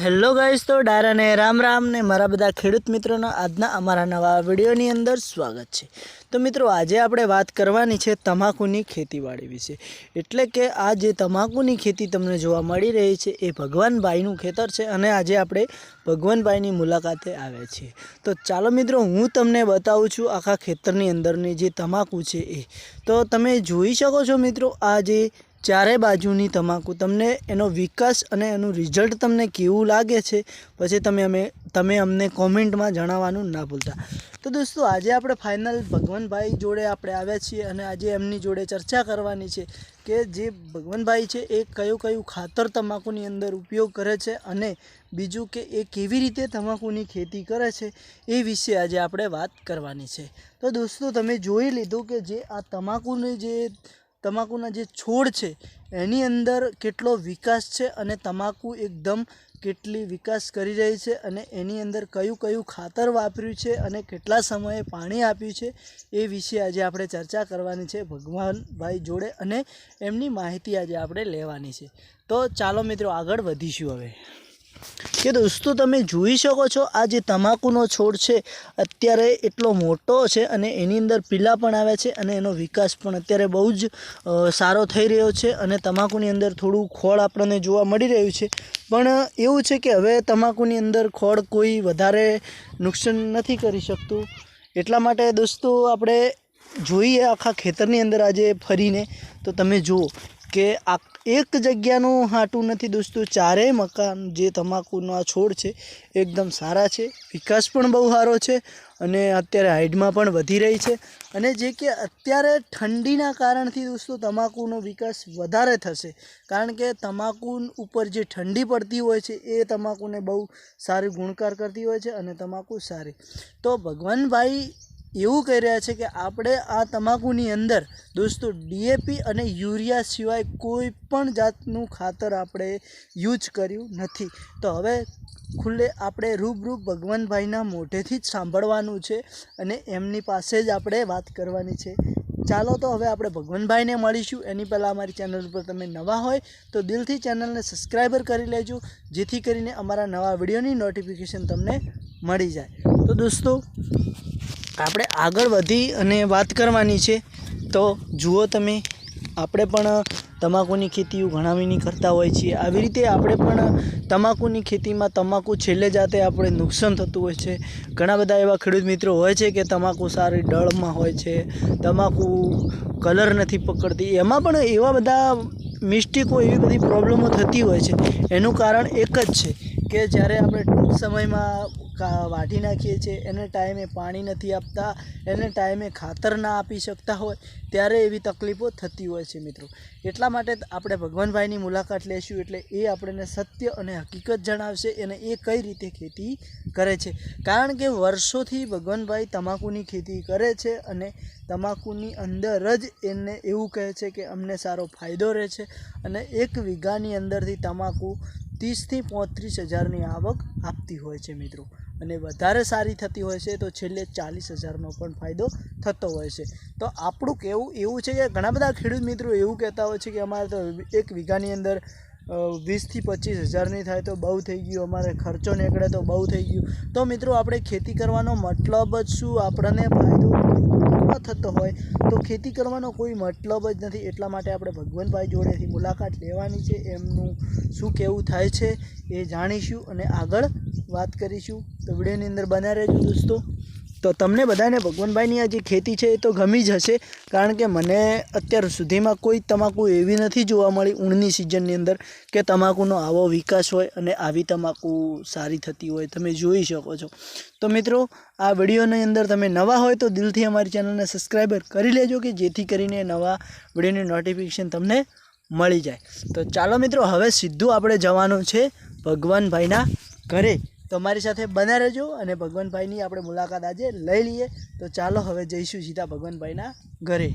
Hello guys તો ડાયરાને રામ રામ ને મારા બધા ખેડૂત મિત્રોના આજના અમારા નવા વિડીયોની અંદર સ્વાગત છે. તો મિત્રો, આજે આપણે વાત કરવાની છે તમાકુની ખેતીવાડી વિશે. એટલે કે આ જે તમાકુની ખેતી તમને જોવા મળી રહી છે એ ભગવાનભાઈનું ખેતર છે અને આજે આપણે ભગવાનભાઈની મુલાકાતે આવ્યા છીએ. તો ચાલો મિત્રો, હું તમને બતાવું છું આખા ખેતરની અંદરની જે તમાકુ છે એ. તો તમે જોઈ શકો છો મિત્રો, આ જે ચારે બાજુની તમાકુ. તમને એનો વિકાસ અને એનું રિઝલ્ટ તમને કેવું લાગે છે, પછી તમે અમે, તમે અમને કોમેન્ટમાં જણાવવાનું ના ભૂલતા. તો દોસ્તો, આજે આપણે ફાઇનલ ભગવાનભાઈ જોડે આપણે આવ્યા છીએ અને આજે એમની જોડે ચર્ચા કરવાની છે કે જે ભગવાનભાઈ છે એ કયું કયું ખાતર તમાકુની અંદર ઉપયોગ કરે છે અને બીજું કે એ કેવી રીતે તમાકુની ખેતી કરે છે એ વિશે આજે આપણે વાત કરવાની છે. તો દોસ્તો, તમે જોઈ લીધું કે જે આ તમાકુની જે તમાકુના જે છોડ છે, એની અંદર કેટલો વિકાસ છે અને તમાકુ એકદમ કેટલી વિકાસ કરી રહી છે અને એની અંદર કયું કયું ખાતર વાપર્યું છે અને કેટલા સમયે પાણી આપ્યું છે, એ વિશે આજે આપણે ચર્ચા કરવાની છે ભગવાનભાઈ જોડે અને એમની માહિતી આજે આપણે લેવાની છે. તો ચાલો મિત્રો આગળ વધીશું હવે. કે દોસ્તો, તમે જોઈ શકો છો, આ જે તમાકુનો છોડ છે, અત્યારે એટલો મોટો છે અને એની અંદર પીલા પણ આવે છે અને એનો વિકાસ પણ અત્યારે બહુ જ સારો થઈ રહ્યો છે અને તમાકુની અંદર થોડું ખોળ આપણને જોવા મળી રહ્યું છે. પણ, એવું છે કે હવે તમાકુની અંદર ખોળ કોઈ વધારે નુકસાન નથી કરી શકતું. એટલા માટે દોસ્તો, આપણે જોઈએ આખા ખેતરની અંદર આજે ફરીને. તો તમે જુઓ કે આ એક જગ્યાનું હાટું નથી દોસ્તો, ચારેય મકાન જે તમાકુનો આ છોડ છે, એકદમ સારા છે. વિકાસ પણ બહુ સારો છે અને અત્યારે હાઇટમાં પણ વધી રહી છે. અને જે કે અત્યારે ઠંડીના કારણથી દોસ્તો તમાકુનો વિકાસ વધારે થશે. કારણ કે તમાકુ ઉપર જે ઠંડી પડતી હોય છે, એ તમાકુને બહુ સારી ગુણકાર કરતી હોય છે અને તમાકુ સારી. તો ભગવાનભાઈ એવું કહી રહ્યા છે કે આપણે આ તમાકુની અંદર દોસ્તો ડીએપી અને યુરિયા સિવાય કોઈ પણ જાતનું ખાતર આપણે યુઝ કર્યું નથી. તો હવે ખુલ્લે આપણે રૂબરૂ ભગવાનભાઈના મોઢેથી જ સાંભળવાનું છે અને એમની પાસે જ આપણે વાત કરવાની છે. ચાલો તો હવે આપણે ભગવાનભાઈને મળીશું. એની પહેલાં અમારી ચેનલ ઉપર તમે નવા હોય તો દિલથી ચેનલને સબસ્ક્રાઈબર કરી લેજો, જેથી કરીને અમારા નવા વિડીયોની નોટિફિકેશન તમને મળી જાય. તો દોસ્તો આપણે આગળ વધી અને વાત કરવાની છે, તો જુઓ તમે, આપણે પણ તમાકુની ખેતીઓ ઘણાવીની કરતા હોય છીએ. આવી રીતે આપણે પણ તમાકુની ખેતીમાં તમાકુ છેલ્લે જાતે આપણે નુકસાન થતું હોય છે. ઘણા બધા એવા ખેડૂત મિત્રો હોય છે કે તમાકુ સારી ડળમાં હોય છે, તમાકુ કલર નથી પકડતી. એમાં પણ એવા બધા મિસ્ટેકો, એવી બધી પ્રોબ્લેમો થતી હોય છે. એનું કારણ એક જ છે કે જ્યારે આપણે ટૂંક સમયમાં વાઢી નાખીએ છીએ, એને ટાઈમે પાણી નથી આપતા, એને ટાઈમે ખાતર ના આપી શકતા હોય, ત્યારે એવી તકલીફો થતી હોય છે મિત્રો. એટલા માટે આપણે ભગવાનભાઈની મુલાકાત લેશું, એટલે એ આપણને સત્ય અને હકીકત જણાવશે અને એ કઈ રીતે ખેતી કરે છે. કારણ કે વર્ષોથી ભગવાનભાઈ તમાકુની ખેતી કરે છે અને તમાકુની અંદર જ એને એવું કહે છે કે અમને સારો ફાયદો રહે છે અને એક વીઘાની અંદરથી તમાકુ ત્રીસથી પોત્રીસ હજારની આવક આપતી હોય છે મિત્રો. અને વધારે સારી થતી હોય છે તો છેલ્લે ચાલીસ હજારનો પણ ફાયદો થતો હોય છે. તો આપણું કહેવું એવું છે કે ઘણા બધા ખેડૂત મિત્રો એવું કહેતા હોય છે કે અમારે તો એક વીઘાની અંદર વીસથી પચીસ હજારની થાય તો બહુ થઈ ગયું. અમારે ખર્ચો નીકળે તો બહુ થઈ ગયું. તો મિત્રો, આપણે ખેતી કરવાનો મતલબ જ શું? આપણને ફાયદો થતો હોય, તો ખેતી કરવાનો કોઈ મતલબ જ નથી. એટલા માટે આપણે ભગવાનભાઈ જોડેથી મુલાકાત લેવાની છે. એમનું શું કેવું થાય છે એ જાણીશું અને આગળ વાત કરીશું. તો વિડીયોની અંદર બન્યા રહેજો દોસ્તો. તો તમને બધાને ભગવાનભાઈની આ જે ખેતી છે એ તો ગમી જ હશે, કારણ કે મને અત્યાર સુધીમાં કોઈ તમાકુ એવી નથી જોવા મળી ઊણની સિઝનની અંદર કે તમાકુનો આવો વિકાસ હોય અને આવી તમાકુ સારી થતી હોય. તમે જોઈ શકો છો. તો મિત્રો, આ વિડીયોની અંદર તમે નવા હોય તો દિલથી અમારી ચેનલને સબસ્ક્રાઈબર કરી લેજો કે જેથી કરીને નવા વિડીયોની નોટિફિકેશન તમને મળી જાય. તો ચાલો મિત્રો, હવે સીધું આપણે જવાનું છે ભગવાનભાઈના ઘરે. તો અમારી સાથે બના રહેજો અને ભગવાનભાઈની આપણે મુલાકાત આજે લઈ લઈએ. તો ચાલો હવે જઈશું સીધા ભગવાનભાઈના ઘરે.